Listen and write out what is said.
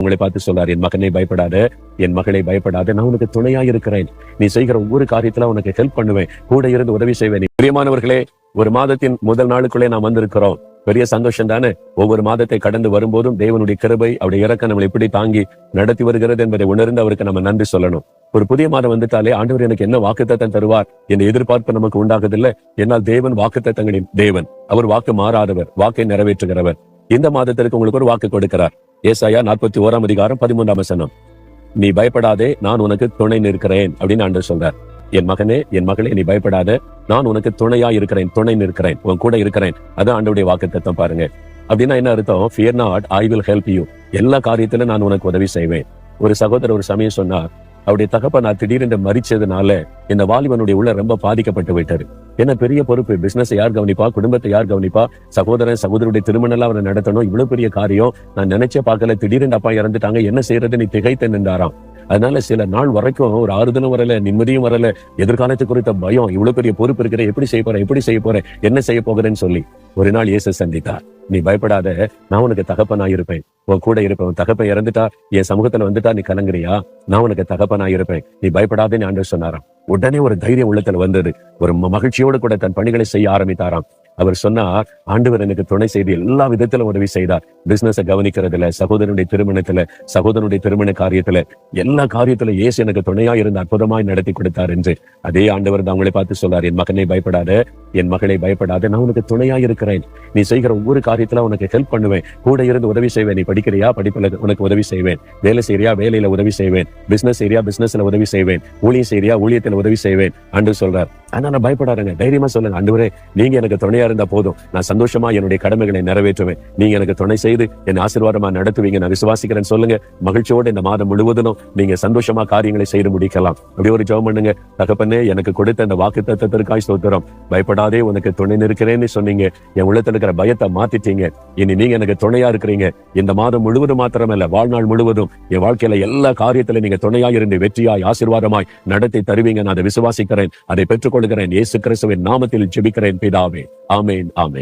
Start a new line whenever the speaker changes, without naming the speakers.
உங்களை பார்த்து சொல்றார் என் மகனை பயப்படாத என் மகளை பயப்படாத நான் உனக்கு துணையா இருக்கிறேன். நீ செய்கிற ஒவ்வொரு காரியத்துல உனக்கு ஹெல்ப் பண்ணுவேன். கூட இருந்து உதவி செய்வேன். பிரியமானவர்களே ஒரு மாதத்தின் முதல் நாளுக்குள்ளே நாம் வந்திருக்கிறோம். பெரிய சந்தோஷம் தானே? ஒவ்வொரு மாதத்தை கடந்து வரும்போதும் தேவனுடைய கிருபை அவருடைய இறக்க நம்மளை எப்படி தாங்கி நடத்தி வருகிறது என்பதை உணர்ந்து அவருக்கு நம்ம நன்றி சொல்லணும். ஒரு புதிய மாதம் வந்துட்டாலே ஆண்டவர் எனக்கு என்ன வாக்குத்தத்தம் தருவார்? என்ற எதிர்பார்ப்பு நமக்கு உண்டாகுதில்லை. என்னால் தேவன் வாக்குத்தத்தங்களின் தேவன். அவர் வாக்கு மாறாதவர் வாக்கை நிறைவேற்றுகிறவர். இந்த மாதத்திற்கு உங்களுக்கு ஒரு வாக்கு கொடுக்கிறார். ஏசாயா நாற்பத்தி ஓராம் அதிகாரம் பதிமூன்றாம் வசனம். நீ பயப்படாதே நான் உனக்கு துணை நிற்கிறேன் அப்படின்னு ஆண்டு சொல்றார். என் மகனே என் மகளே நீ பயப்படாத நான் உனக்கு துணையா இருக்கிறேன் துணை நிற்கிறேன் உன் கூட இருக்கிறேன். அதான் ஆண்டவுடைய வாக்கு தத்தம் பாருங்க. அப்படின்னா என்ன அர்த்தம்? Fear not I will help you எல்லா காரியத்திலும் நான் உனக்கு உதவி செய்வேன். ஒரு சகோதரர் ஒரு சமயம் சொன்னார் அவருடைய தகப்ப நான் திடீரென்று மறிச்சதுனால இந்த வாலிபனுடைய உள்ள ரொம்ப பாதிக்கப்பட்டு விட்டாரு என்ன பெரிய பொறுப்பு? பிசினஸ் யார் கவனிப்பா? குடும்பத்தை யார் கவனிப்பா? சகோதரன் சகோதரருடைய திருமணம் எல்லாம் அவரை நடத்தணும்? இவ்வளவு பெரிய காரியம். நான் நினைச்சே பார்க்கல. திடீரென்று அப்பா இறந்துட்டாங்க. என்ன செய்யறது? நீ திகைத்து நின்றாராம். அதனால சில நாள் வரைக்கும் ஒரு ஆறுதலும் வரல நிம்மதியும் வரல. எதிர்காலத்து குறித்த பயம் இவ்வளவு பெரிய பொறுப்பு இருக்கிற எப்படி செய்ய போறேன் எப்படி செய்ய போறேன் என்ன செய்ய போகிறேன்னு சொல்லி ஒரு நாள் இயேசு சந்தித்தார். நீ பயப்படாத நான் உனக்கு தகப்பனா இருப்பேன் உன் கூட இருப்பேன் உன் தகப்பன் இறந்துட்டா என் சமூகத்துல வந்துட்டா நீ கலங்குறியா? நான் உனக்கு தகப்பனா இருப்பேன் நீ பயப்படாதேன்னு ஆண்டு சொன்னாராம். உடனே ஒரு தைரியம் உள்ளத்துல வந்தது. ஒரு மகிழ்ச்சியோடு கூட தன் பணிகளை செய்ய ஆரம்பித்தாராம். அவர் சொன்னார் ஆண்டவர் எனக்கு துணை செய்து எல்லா விதத்திலும் உதவி செய்தார். பிசினஸை கவனிக்கிறதுல சகோதரனுடைய திருமணத்துல சகோதரனுடைய திருமண காரியத்துல எல்லா காரியத்துல இயேசு எனக்கு துணையா இருந்து அற்புதமாய் நடத்தி கொடுத்தார் என்று. அதே ஆண்டவர் தான் அவங்களை பார்த்து சொல்றார் என் மகனை பயப்படாத. என் மகளை பயப்படாத நான் உனக்கு துணையா இருக்கிறேன். நீ செய்கிற ஒவ்வொரு காரியத்துல உனக்கு ஹெல்ப் பண்ணுவேன். கூட இருந்து உதவி செய்வேன். நீ படிக்கிறியா? படிப்புல உனக்கு உதவி செய்வேன். வேலை செய்யறியா வேலையில உதவி செய்வேன். பிசினஸ் செய்யறியா பிசினஸ்ல உதவி செய்வேன். ஊழியம் செய்யறியா ஊழியத்துல உதவி செய்வேன். அன்று சொல்றார் ஆனா நான் பயப்படாருங்க தைரியமா சொல்லுங்க. அன்றுவரே நீங்க எனக்கு துணையா இருந்தா போதும். நான் சந்தோஷமா என்னுடைய கடமைகளை நிறைவேற்றுவேன். நீங்க எனக்கு துணை செய்து என் ஆசீர்வாதமா நடத்துவீங்க. நான் விசுவாசிக்கிறேன்னு சொல்லுங்க. மகிழ்ச்சியோடு இந்த மாதம் முழுவதும் நீங்க சந்தோஷமா காரியங்களை செய்து முடிக்கலாம். அப்படி ஒரு ஜெபம் பண்ணுங்க. தகப்பனே எனக்கு கொடுத்த அந்த வாக்கு தத்துவத்திற்காய் சோத்திரம் பயப்படாதே உனக்கு துணை நிற்கிறேன்னு சொன்னீங்க. என் உள்ளத்துல இருக்கிற பயத்தை மாத்திட்டீங்க. இனி நீங்க எனக்கு துணையா இருக்கிறீங்க. இந்த மாதம் முழுவதும் மாத்திரமல்ல வாழ்நாள் முழுவதும் என் வாழ்க்கையில எல்லா காரியத்திலும் நீங்க துணையா இருந்து வெற்றியாய் ஆசீர்வாதமாய் நடத்தி தருவீங்க. நான் அதை விசுவாசிக்கிறேன். அதை பெற்றுக்கொள்கிறேன். இயேசு கிறிஸ்துவின் நாமத்தில் ஜெபிக்கிறேன் பிதாவே. ஆமேன் ஆமேன்.